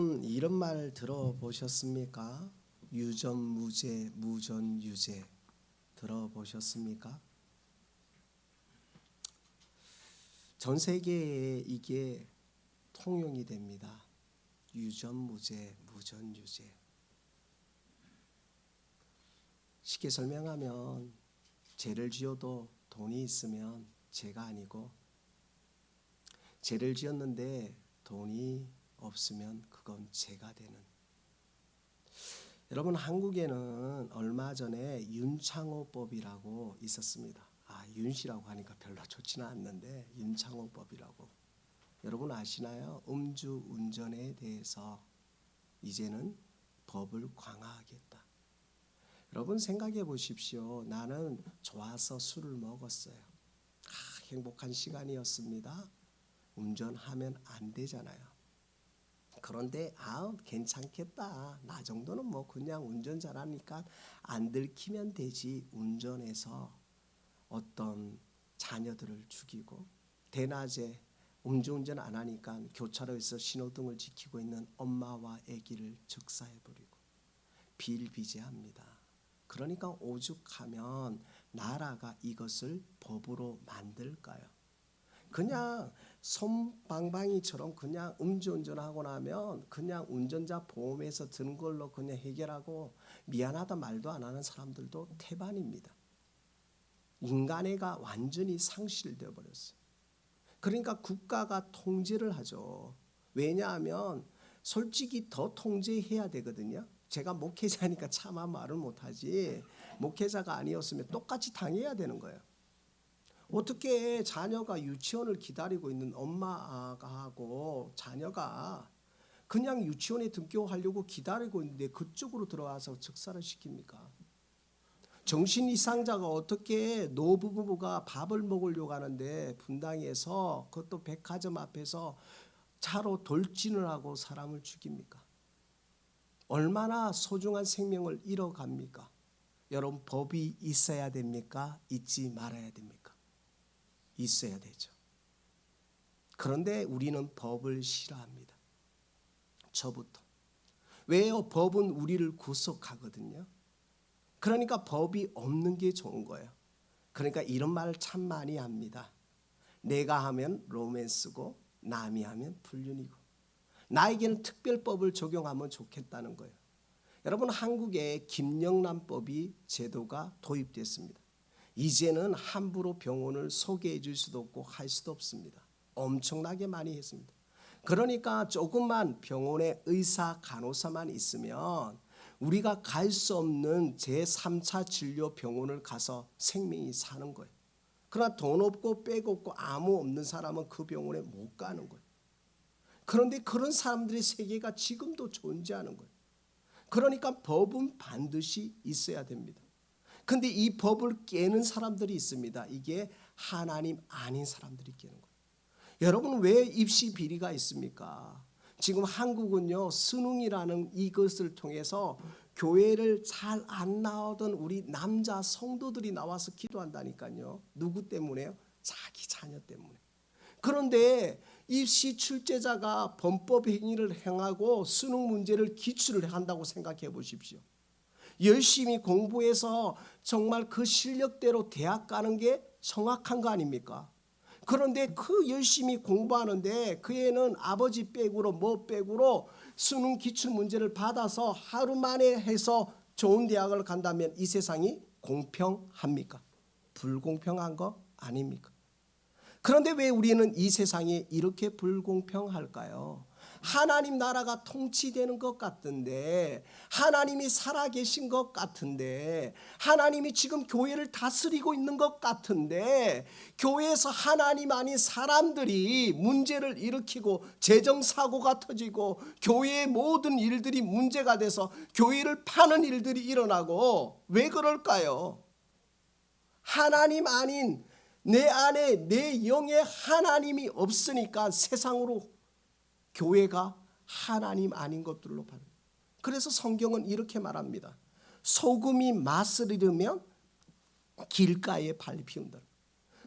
음, 이런 말 들어보셨습니까? 유전무죄, 무전유죄 들어보셨습니까? 전 세계에 이게 통용이 됩니다. 유전무죄, 무전유죄. 쉽게 설명하면 죄를 지어도 돈이 있으면 죄가 아니고 죄를 지었는데 돈이 없으면 그건 죄가 되는. 여러분 한국에는 얼마 전에 윤창호법이라고 있었습니다. 아 윤씨라고 하니까 별로 좋지는 않는데 윤창호법이라고. 여러분 아시나요? 음주 운전에 대해서 이제는 법을 강화하겠다. 여러분 생각해 보십시오. 나는 좋아서 술을 먹었어요. 아, 행복한 시간이었습니다. 운전하면 안 되잖아요. 그런데 아 괜찮겠다. 나 정도는 뭐 그냥 운전 잘하니까 안 들키면 되지. 운전해서 어떤 자녀들을 죽이고 대낮에 음주운전 안 하니까 교차로에서 신호등을 지키고 있는 엄마와 아기를 즉사해 버리고 비일비재합니다. 그러니까 오죽하면 나라가 이것을 법으로 만들까요? 그냥 솜방방이처럼 그냥 음주운전하고 나면 그냥 운전자 보험에서 드는 걸로 그냥 해결하고 미안하다 말도 안 하는 사람들도 태반입니다. 인간애가 완전히 상실되어 버렸어요. 그러니까 국가가 통제를 하죠. 왜냐하면 솔직히 더 통제해야 되거든요. 제가 목회자니까 차마 말을 못하지 목회자가 아니었으면 똑같이 당해야 되는 거예요. 어떻게 자녀가 유치원을 기다리고 있는 엄마하고 자녀가 그냥 유치원에 등교하려고 기다리고 있는데 그쪽으로 들어와서 즉사를 시킵니까? 정신 이상자가 어떻게 노부부가 밥을 먹으려고 하는데 분당에서 그것도 백화점 앞에서 차로 돌진을 하고 사람을 죽입니까? 얼마나 소중한 생명을 잃어갑니까? 여러분 법이 있어야 됩니까? 있지 말아야 됩니까? 있어야 되죠. 그런데 우리는 법을 싫어합니다. 저부터. 왜요? 법은 우리를 구속하거든요. 그러니까 법이 없는 게 좋은 거예요. 그러니까 이런 말을 참 많이 합니다. 내가 하면 로맨스고 남이 하면 불륜이고 나에게는 특별법을 적용하면 좋겠다는 거예요. 여러분 한국에 김영란법이 제도가 도입됐습니다. 이제는 함부로 병원을 소개해 줄 수도 없고 할 수도 없습니다. 엄청나게 많이 했습니다. 그러니까 조금만 병원에 의사 간호사만 있으면 우리가 갈 수 없는 제3차 진료 병원을 가서 생명이 사는 거예요. 그러나 돈 없고 백 없고 아무 없는 사람은 그 병원에 못 가는 거예요. 그런데 그런 사람들의 세계가 지금도 존재하는 거예요. 그러니까 법은 반드시 있어야 됩니다. 근데 이 법을 깨는 사람들이 있습니다. 이게 하나님 아닌 사람들이 깨는 거예요. 여러분 왜 입시 비리가 있습니까? 지금 한국은요 수능이라는 이것을 통해서 교회를 잘 안 나오던 우리 남자 성도들이 나와서 기도한다니까요. 누구 때문에요? 자기 자녀 때문에. 그런데 입시 출제자가 범법 행위를 행하고 수능 문제를 기출을 한다고 생각해 보십시오. 열심히 공부해서 정말 그 실력대로 대학 가는 게 정확한 거 아닙니까? 그런데 그 열심히 공부하는데 그 애는 아버지 백으로 뭐 백으로 수능 기출 문제를 받아서 하루 만에 해서 좋은 대학을 간다면 이 세상이 공평합니까? 불공평한 거 아닙니까? 그런데 왜 우리는 이 세상이 이렇게 불공평할까요? 하나님 나라가 통치되는 것 같은데 하나님이 살아계신 것 같은데 하나님이 지금 교회를 다스리고 있는 것 같은데 교회에서 하나님 아닌 사람들이 문제를 일으키고 재정 사고가 터지고 교회의 모든 일들이 문제가 돼서 교회를 파는 일들이 일어나고 왜 그럴까요? 하나님 아닌 내 안에 내 영에 하나님이 없으니까 세상으로 교회가 하나님 아닌 것들로 반. 그래서 성경은 이렇게 말합니다. 소금이 맛을 잃으면 길가에 피운다.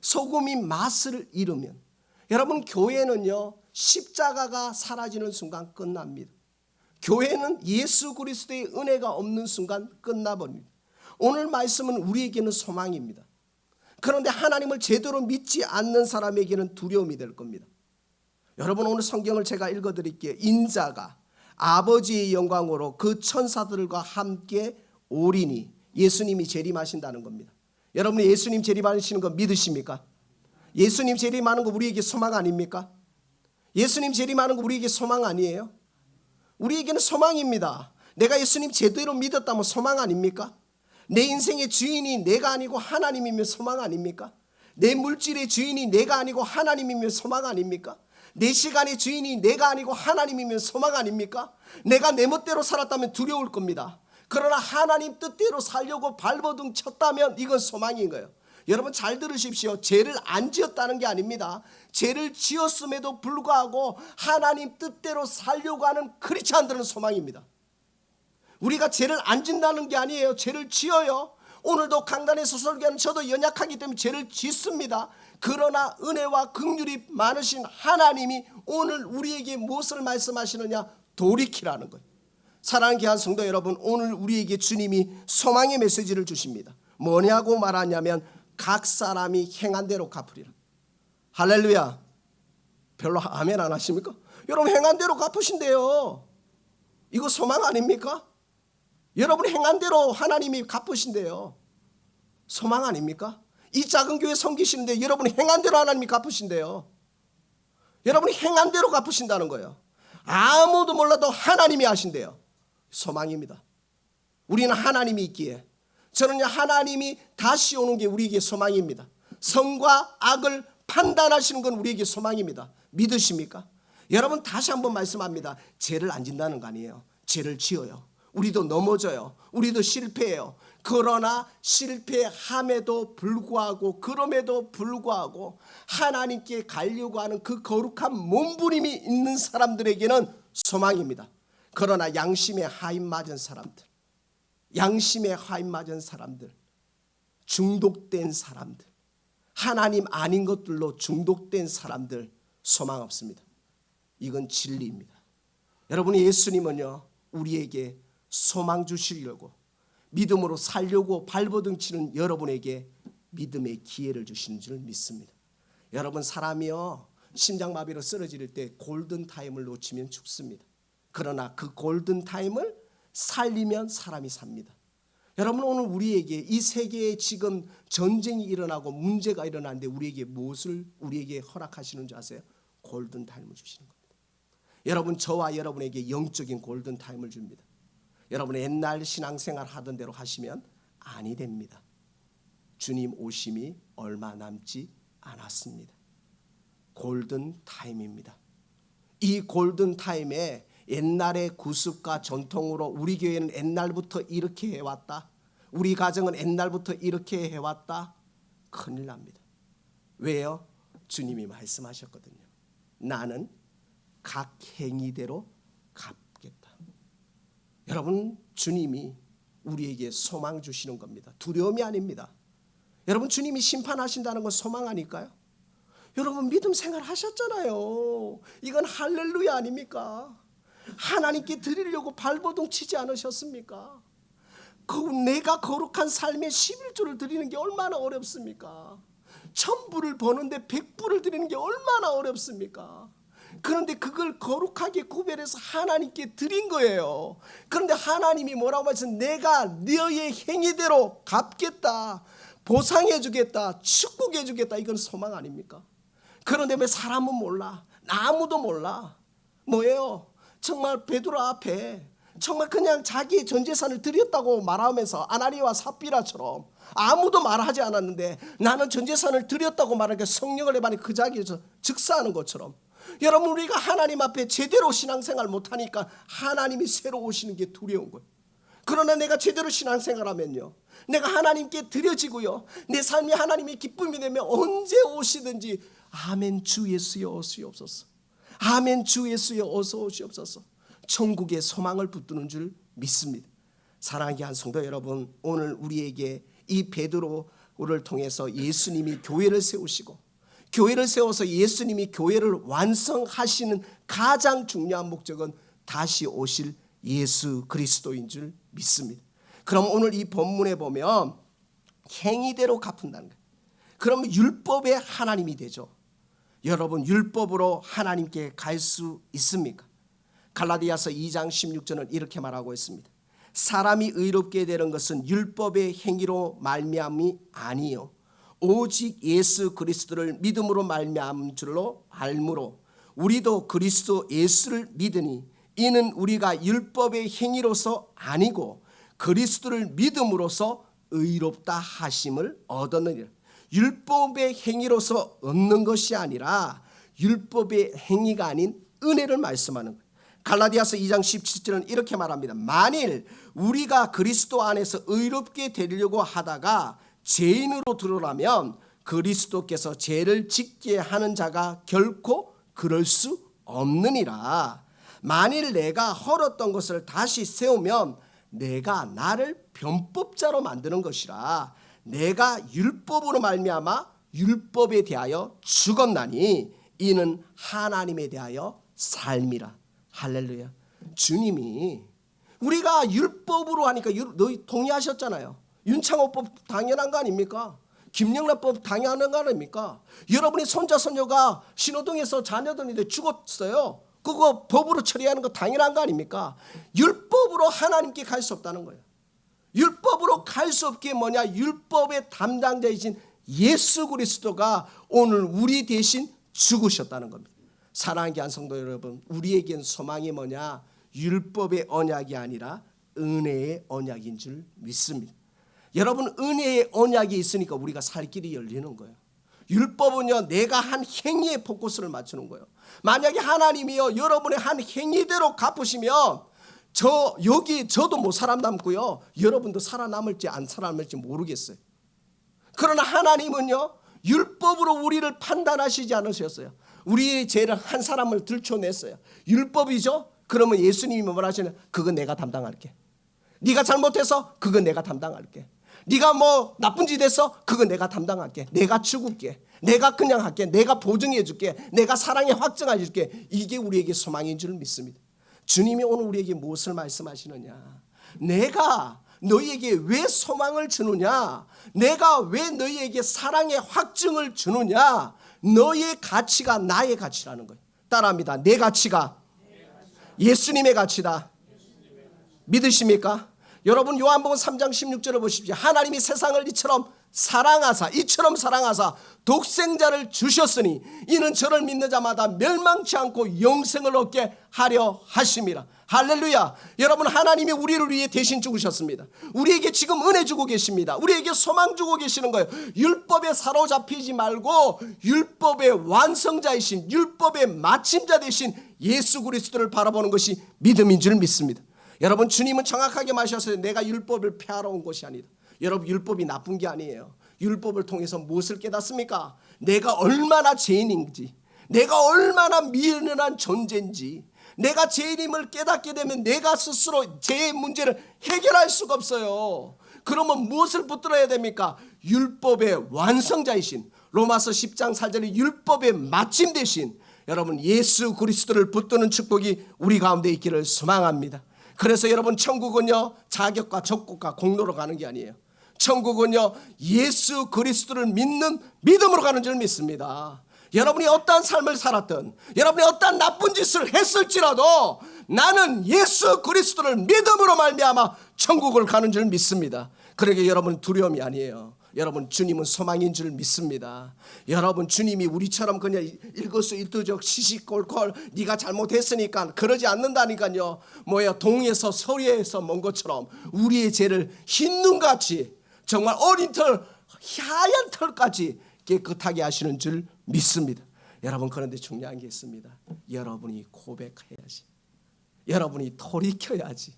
소금이 맛을 잃으면 여러분 교회는요 십자가가 사라지는 순간 끝납니다. 교회는 예수 그리스도의 은혜가 없는 순간 끝나버립니다. 오늘 말씀은 우리에게는 소망입니다. 그런데 하나님을 제대로 믿지 않는 사람에게는 두려움이 될 겁니다. 여러분 오늘 성경을 제가 읽어 드릴게요. 인자가 아버지의 영광으로 그 천사들과 함께 오리니 예수님이 재림하신다는 겁니다. 여러분 예수님 재림하시는 거 믿으십니까? 예수님 재림하는 거 우리에게 소망 아닙니까? 예수님 재림하는 거 우리에게 소망 아니에요? 우리에게는 소망입니다. 내가 예수님 제대로 믿었다면 소망 아닙니까? 내 인생의 주인이 내가 아니고 하나님이면 소망 아닙니까? 내 물질의 주인이 내가 아니고 하나님이면 소망 아닙니까? 내 시간의 주인이 내가 아니고 하나님이면 소망 아닙니까? 내가 내 멋대로 살았다면 두려울 겁니다. 그러나 하나님 뜻대로 살려고 발버둥 쳤다면 이건 소망인 거예요. 여러분 잘 들으십시오. 죄를 안 지었다는 게 아닙니다. 죄를 지었음에도 불구하고 하나님 뜻대로 살려고 하는 크리스찬들은 소망입니다. 우리가 죄를 안 짓는다는 게 아니에요. 죄를 지어요. 오늘도 강단에서 설교하는 저도 연약하기 때문에 죄를 짓습니다. 그러나 은혜와 긍휼이 많으신 하나님이 오늘 우리에게 무엇을 말씀하시느냐? 돌이키라는 거예요. 사랑하는 귀한 성도 여러분, 오늘 우리에게 주님이 소망의 메시지를 주십니다. 뭐냐고 말하냐면 각 사람이 행한 대로 갚으리라. 할렐루야. 별로 아멘 안 하십니까? 여러분 행한 대로 갚으신대요. 이거 소망 아닙니까? 여러분 행한 대로 하나님이 갚으신대요. 소망 아닙니까? 이 작은 교회 섬기시는데 여러분 행한 대로 하나님이 갚으신대요. 여러분이 행한 대로 갚으신다는 거예요. 아무도 몰라도 하나님이 하신대요. 소망입니다. 우리는 하나님이 있기에 저는 하나님이 다시 오는 게 우리에게 소망입니다. 성과 악을 판단하시는 건 우리에게 소망입니다. 믿으십니까? 여러분 다시 한번 말씀합니다. 죄를 안 짓는다는 거 아니에요. 죄를 지어요. 우리도 넘어져요. 우리도 실패해요. 그러나 실패함에도 불구하고 그럼에도 불구하고 하나님께 가려고 하는 그 거룩한 몸부림이 있는 사람들에게는 소망입니다. 그러나 양심에 하임 맞은 사람들, 양심에 하임 맞은 사람들, 중독된 사람들, 하나님 아닌 것들로 중독된 사람들 소망 없습니다. 이건 진리입니다. 여러분 예수님은요 우리에게 소망 주시려고 믿음으로 살려고 발버둥 치는 여러분에게 믿음의 기회를 주시는 줄 믿습니다. 여러분 사람이요 심장마비로 쓰러질 때 골든 타임을 놓치면 죽습니다. 그러나 그 골든 타임을 살리면 사람이 삽니다. 여러분 오늘 우리에게 이 세계에 지금 전쟁이 일어나고 문제가 일어나는데 우리에게 무엇을 우리에게 허락하시는 줄 아세요? 골든 타임을 주시는 겁니다. 여러분 저와 여러분에게 영적인 골든 타임을 줍니다. 여러분 옛날 신앙생활 하던 대로 하시면 아니 됩니다. 주님 오심이 얼마 남지 않았습니다. 골든 타임입니다. 이 골든 타임에 옛날의 구습과 전통으로 우리 교회는 옛날부터 이렇게 해왔다. 우리 가정은 옛날부터 이렇게 해왔다. 큰일 납니다. 왜요? 주님이 말씀하셨거든요. 나는 각 행위대로. 여러분 주님이 우리에게 소망 주시는 겁니다. 두려움이 아닙니다. 여러분 주님이 심판하신다는 건 소망 아닐까요? 여러분 믿음 생활 하셨잖아요. 이건 할렐루야 아닙니까? 하나님께 드리려고 발버둥 치지 않으셨습니까? 그 내가 거룩한 삶의 11조를 드리는 게 얼마나 어렵습니까? 천불을 버는데 백불을 드리는 게 얼마나 어렵습니까? 그런데 그걸 거룩하게 구별해서 하나님께 드린 거예요. 그런데 하나님이 뭐라고 하셨 내가 너의 행위대로 갚겠다. 보상해 주겠다. 축복해 주겠다. 이건 소망 아닙니까? 그런데 왜 사람은 몰라? 아무도 몰라. 뭐예요? 정말 베드로 앞에 정말 그냥 자기의 전 재산을 드렸다고 말하면서 아나니와 삽비라처럼 아무도 말하지 않았는데 나는 전 재산을 드렸다고 말하니까 성령을 내반이 그 자기에서 즉사하는 것처럼 여러분 우리가 하나님 앞에 제대로 신앙생활 못하니까 하나님이 새로 오시는 게 두려운 거예요. 그러나 내가 제대로 신앙생활하면요. 내가 하나님께 드려지고요. 내 삶이 하나님의 기쁨이 되면 언제 오시든지 아멘 주 예수여 오시옵소서. 아멘 주 예수여 어서 오시옵소서. 천국의 소망을 붙드는 줄 믿습니다. 사랑하게 한 성도 여러분, 오늘 우리에게 이 베드로를 통해서 예수님이 교회를 세우시고 교회를 세워서 예수님이 교회를 완성하시는 가장 중요한 목적은 다시 오실 예수 그리스도인 줄 믿습니다. 그럼 오늘 이 본문에 보면 행위대로 갚는다는 거예요. 그러면 율법의 하나님이 되죠. 여러분 율법으로 하나님께 갈 수 있습니까? 갈라디아서 2장 16절은 이렇게 말하고 있습니다. 사람이 의롭게 되는 것은 율법의 행위로 말미암이 아니요 오직 예수 그리스도를 믿음으로 말미암은 줄로 알므로 우리도 그리스도 예수를 믿으니 이는 우리가 율법의 행위로서 아니고 그리스도를 믿음으로써 의롭다 하심을 얻었느니라. 율법의 행위로서 얻는 것이 아니라 율법의 행위가 아닌 은혜를 말씀하는 거예요. 갈라디아서 2장 17절은 이렇게 말합니다. 만일 우리가 그리스도 안에서 의롭게 되려고 하다가 죄인으로 들어라면 그리스도께서 죄를 짓게 하는 자가 결코 그럴 수 없느니라. 만일 내가 헐었던 것을 다시 세우면 내가 나를 변법자로 만드는 것이라. 내가 율법으로 말미암아 율법에 대하여 죽었나니 이는 하나님에 대하여 삶이라. 할렐루야. 주님이 우리가 율법으로 하니까 율- 너희 동의하셨잖아요. 윤창호법 당연한 거 아닙니까? 김영란법 당연한 거 아닙니까? 여러분이 손자 손녀가 신호등에서 자녀들인데 죽었어요. 그거 법으로 처리하는 거 당연한 거 아닙니까? 율법으로 하나님께 갈 수 없다는 거예요. 율법으로 갈 수 없게 뭐냐? 율법의 담당자이신 예수 그리스도가 오늘 우리 대신 죽으셨다는 겁니다. 사랑하는 한 성도 여러분, 우리에겐 소망이 뭐냐? 율법의 언약이 아니라 은혜의 언약인 줄 믿습니다. 여러분 은혜의 언약이 있으니까 우리가 살 길이 열리는 거예요. 율법은요 내가 한 행위에 포커스를 맞추는 거예요. 만약에 하나님이요 여러분의 한 행위대로 갚으시면 저 여기 저도 못 살아남고요 여러분도 살아남을지 안 살아남을지 모르겠어요. 그러나 하나님은요 율법으로 우리를 판단하시지 않으셨어요. 우리의 죄를 한 사람을 들춰냈어요. 율법이죠. 그러면 예수님이 뭐라 하시냐? 그건 내가 담당할게. 네가 잘못해서 그건 내가 담당할게. 네가 뭐 나쁜 짓 했어? 그건 내가 담당할게. 내가 죽을게. 내가 그냥 할게. 내가 보증해 줄게. 내가 사랑에 확증해 줄게. 이게 우리에게 소망인 줄 믿습니다. 주님이 오늘 우리에게 무엇을 말씀하시느냐? 내가 너희에게 왜 소망을 주느냐? 내가 왜 너희에게 사랑의 확증을 주느냐? 너의 가치가 나의 가치라는 거예요. 따라합니다. 내 가치가 예수님의 가치다. 믿으십니까? 여러분 요한복음 3장 16절을 보십시오. 하나님이 세상을 이처럼 사랑하사 이처럼 사랑하사 독생자를 주셨으니 이는 저를 믿는 자마다 멸망치 않고 영생을 얻게 하려 하심이라. 할렐루야. 여러분 하나님이 우리를 위해 대신 죽으셨습니다. 우리에게 지금 은혜 주고 계십니다. 우리에게 소망 주고 계시는 거예요. 율법에 사로잡히지 말고 율법의 완성자이신 율법의 마침자 되신 예수 그리스도를 바라보는 것이 믿음인 줄 믿습니다. 여러분 주님은 정확하게 말하셨어요. 내가 율법을 폐하러 온 것이 아니다. 여러분 율법이 나쁜 게 아니에요. 율법을 통해서 무엇을 깨닫습니까? 내가 얼마나 죄인인지, 내가 얼마나 미련한 존재인지, 내가 죄인임을 깨닫게 되면 내가 스스로 죄의 문제를 해결할 수가 없어요. 그러면 무엇을 붙들어야 됩니까? 율법의 완성자이신 로마서 10장 4절의 율법의 마침 대신 여러분 예수 그리스도를 붙드는 축복이 우리 가운데 있기를 소망합니다. 그래서 여러분 천국은요 자격과 적국과 공로로 가는 게 아니에요. 천국은요 예수 그리스도를 믿는 믿음으로 가는 줄 믿습니다. 여러분이 어떠한 삶을 살았든 여러분이 어떠한 나쁜 짓을 했을지라도 나는 예수 그리스도를 믿음으로 말미암아 천국을 가는 줄 믿습니다. 그러게 여러분 두려움이 아니에요. 여러분 주님은 소망인 줄 믿습니다. 여러분 주님이 우리처럼 그냥 일거수일투족 시시콜콜 네가 잘못했으니까 그러지 않는다니까요. 뭐야 동에서 서리에서 먼 것처럼 우리의 죄를 흰 눈같이 정말 어린 털 하얀 털까지 깨끗하게 하시는 줄 믿습니다. 여러분 그런데 중요한 게 있습니다. 여러분이 고백해야지. 여러분이 돌이켜야지.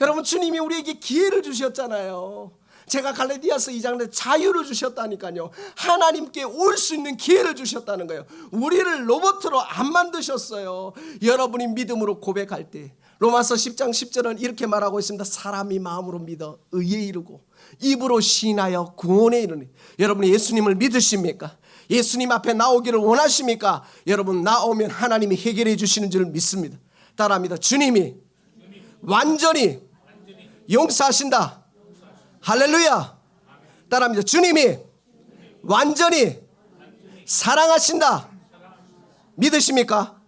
여러분 주님이 우리에게 기회를 주셨잖아요. 제가 갈라디아서 2장에 자유를 주셨다니까요. 하나님께 올 수 있는 기회를 주셨다는 거예요. 우리를 로봇으로 안 만드셨어요. 여러분이 믿음으로 고백할 때 로마서 10장 10절은 이렇게 말하고 있습니다. 사람이 마음으로 믿어 의에 이르고 입으로 시인하여 구원에 이르니 여러분이 예수님을 믿으십니까? 예수님 앞에 나오기를 원하십니까? 여러분 나오면 하나님이 해결해 주시는 줄 믿습니다. 따라합니다. 주님이 완전히 용서하신다. 할렐루야. 따라합니다. 주님이 완전히 사랑하신다. 믿으십니까?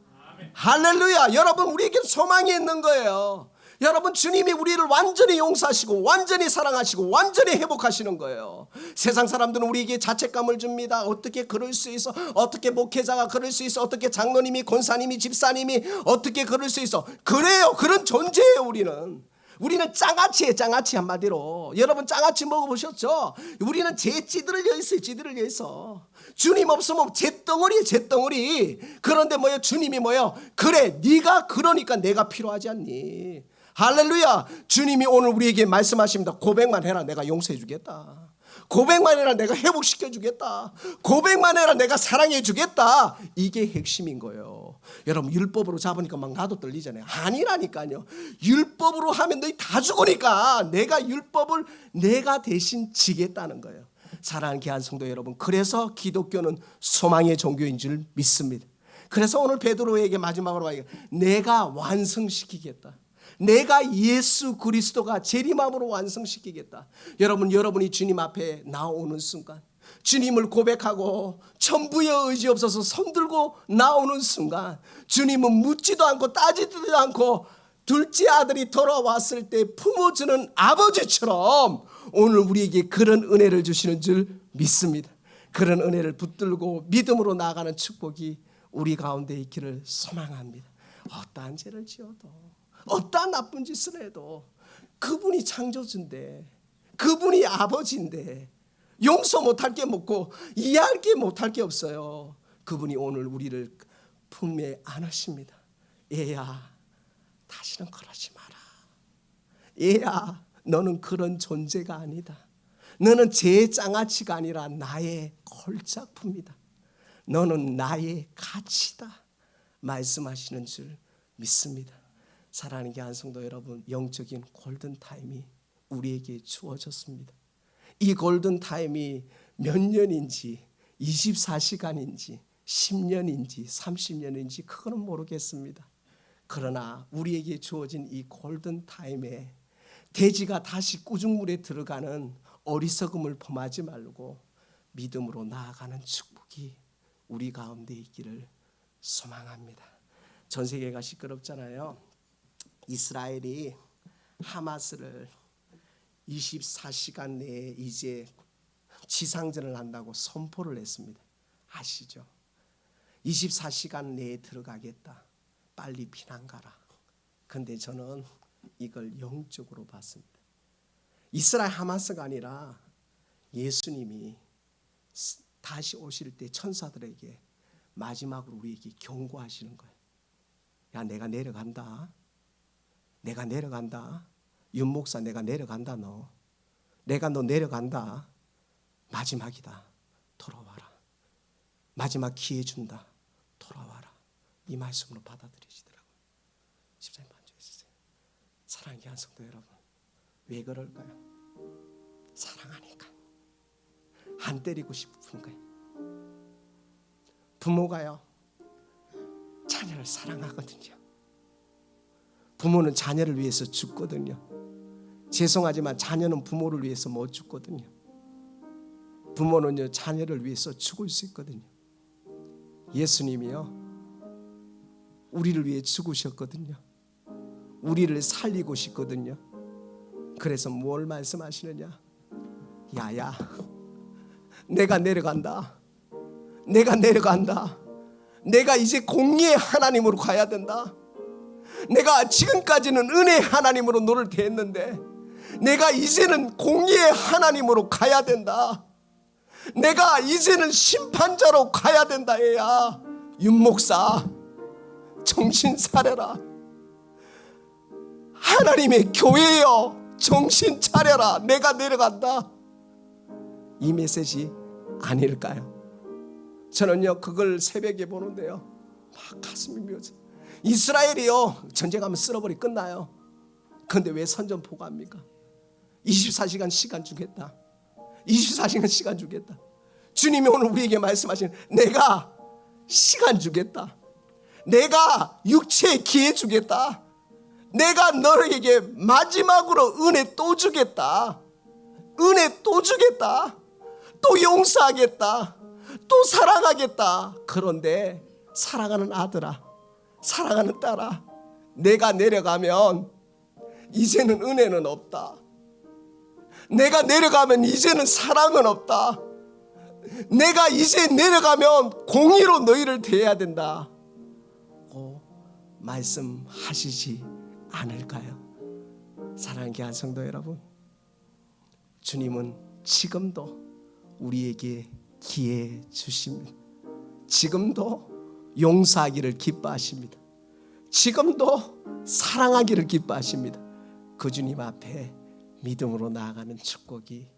할렐루야. 여러분 우리에게 소망이 있는 거예요. 여러분 주님이 우리를 완전히 용서하시고 완전히 사랑하시고 완전히 회복하시는 거예요. 세상 사람들은 우리에게 자책감을 줍니다. 어떻게 그럴 수 있어? 어떻게 목회자가 그럴 수 있어? 어떻게 장로님이 권사님이 집사님이 어떻게 그럴 수 있어? 그래요. 그런 존재예요, 우리는. 우리는 장아찌에 장아찌 한마디로. 여러분 장아찌 먹어보셨죠? 우리는 제 찌들을 여 있어요 찌들을 여 있어 주님 없으면 잿덩어리에 잿덩어리. 그런데 뭐요? 주님이 뭐요? 그래 네가 그러니까 내가 필요하지 않니? 할렐루야. 주님이 오늘 우리에게 말씀하십니다. 고백만 해라 내가 용서해 주겠다. 고백만 해라 내가 회복시켜 주겠다. 고백만 해라 내가 사랑해 주겠다. 이게 핵심인 거예요 여러분 율법으로 잡으니까 막 나도 떨리잖아요. 아니라니까요. 율법으로 하면 너희 다 죽으니까 내가 율법을 내가 대신 지겠다는 거예요. 사랑하는 귀한 성도 여러분 그래서 기독교는 소망의 종교인 줄 믿습니다. 그래서 오늘 베드로에게 마지막으로 말해 내가 완성시키겠다. 내가 예수 그리스도가 재림함으로 완성시키겠다. 여러분, 여러분이 주님 앞에 나오는 순간, 주님을 고백하고 천부의 의지 없어서 손들고 나오는 순간, 주님은 묻지도 않고 따지지도 않고 둘째 아들이 돌아왔을 때 품어주는 아버지처럼 오늘 우리에게 그런 은혜를 주시는 줄 믿습니다. 그런 은혜를 붙들고 믿음으로 나아가는 축복이 우리 가운데 있기를 소망합니다. 어떠한 죄를 지어도 어떠한 나쁜 짓을 해도 그분이 창조주인데 그분이 아버지인데 용서 못할 게 없고 이해할 게 못할 게 없어요. 그분이 오늘 우리를 품에 안으십니다. 얘야 다시는 그러지 마라. 얘야 너는 그런 존재가 아니다. 너는 제 장아찌가 아니라 나의 걸작품이다. 너는 나의 가치다. 말씀하시는 줄 믿습니다. 사랑하는 귀한 성도 여러분, 영적인 골든 타임이 우리에게 주어졌습니다. 이 골든 타임이 몇 년인지 24시간인지 10년인지 30년인지 그거는 모르겠습니다. 그러나 우리에게 주어진 이 골든 타임에 돼지가 다시 꾸중물에 들어가는 어리석음을 범하지 말고 믿음으로 나아가는 축복이 우리 가운데 있기를 소망합니다. 전 세계가 시끄럽잖아요. 이스라엘이 하마스를 24시간 내에 이제 지상전을 한다고 선포를 했습니다. 아시죠? 24시간 내에 들어가겠다. 빨리 피난 가라. 근데 저는 이걸 영적으로 봤습니다. 이스라엘 하마스가 아니라 예수님이 다시 오실 때 천사들에게 마지막으로 우리에게 경고하시는 거예요. 야, 내가 내려간다. 내가 내려간다. 윤 목사 내가 내려간다 너. 내가 너 내려간다. 마지막이다. 돌아와라. 마지막 기회 준다. 돌아와라. 이 말씀으로 받아들이시더라고요. 집사님 앉아있으세요. 사랑의 한 성도 여러분. 왜 그럴까요? 사랑하니까. 안 때리고 싶은 거예요. 부모가요. 자녀를 사랑하거든요. 부모는 자녀를 위해서 죽거든요. 죄송하지만 자녀는 부모를 위해서 못 죽거든요. 부모는요 자녀를 위해서 죽을 수 있거든요. 예수님이요 우리를 위해 죽으셨거든요. 우리를 살리고 싶거든요. 그래서 뭘 말씀하시느냐? 야야, 내가 내려간다. 내가 내려간다. 내가 이제 공의의 하나님으로 가야 된다. 내가 지금까지는 은혜 하나님으로 너를 대했는데 내가 이제는 공의의 하나님으로 가야 된다. 내가 이제는 심판자로 가야 된다 얘야. 윤목사 정신 차려라. 하나님의 교회여 정신 차려라. 내가 내려간다. 이 메시지 아닐까요? 저는요 그걸 새벽에 보는데요 막 가슴이 묘져. 이스라엘이요 전쟁하면 쓸어버리 끝나요. 근데 왜 선전포고 합니까? 24시간 시간 주겠다. 24시간 시간 주겠다. 주님이 오늘 우리에게 말씀하시는 내가 시간 주겠다. 내가 육체의 기회 주겠다. 내가 너에게 마지막으로 은혜 또 주겠다. 은혜 또 주겠다. 또 용서하겠다. 또 사랑하겠다. 그런데 사랑하는 아들아, 사랑하는 딸아, 내가 내려가면 이제는 은혜는 없다. 내가 내려가면 이제는 사랑은 없다. 내가 이제 내려가면 공의로 너희를 대해야 된다. 고 말씀하시지 않을까요? 사랑하는 귀한 성도 여러분, 주님은 지금도 우리에게 기회 주십니다. 지금도 용서하기를 기뻐하십니다. 지금도 사랑하기를 기뻐하십니다. 그 주님 앞에 믿음으로 나아가는 축복이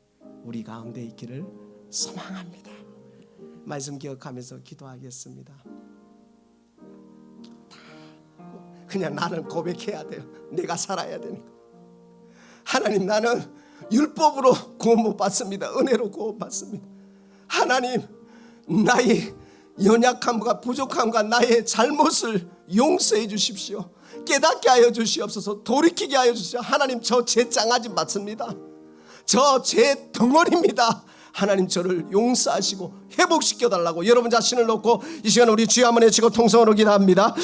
우리 가운데 있기를 소망합니다. 말씀 기억하면서 기도하겠습니다. 그냥 나는 고백해야 돼요. 내가 살아야 되니까. 하나님 나는 율법으로 구원 못 받습니다. 은혜로 구원 받습니다. 하나님 나의 연약함과 부족함과 나의 잘못을 용서해 주십시오. 깨닫게 하여 주시옵소서. 돌이키게 하여 주시오. 하나님 저제 짱아지 맞습니다. 저 제 덩어리입니다. 하나님 저를 용서하시고 회복시켜 달라고 여러분 자신을 놓고 이 시간 우리 주여 한번 외치고 통성으로 기도합니다.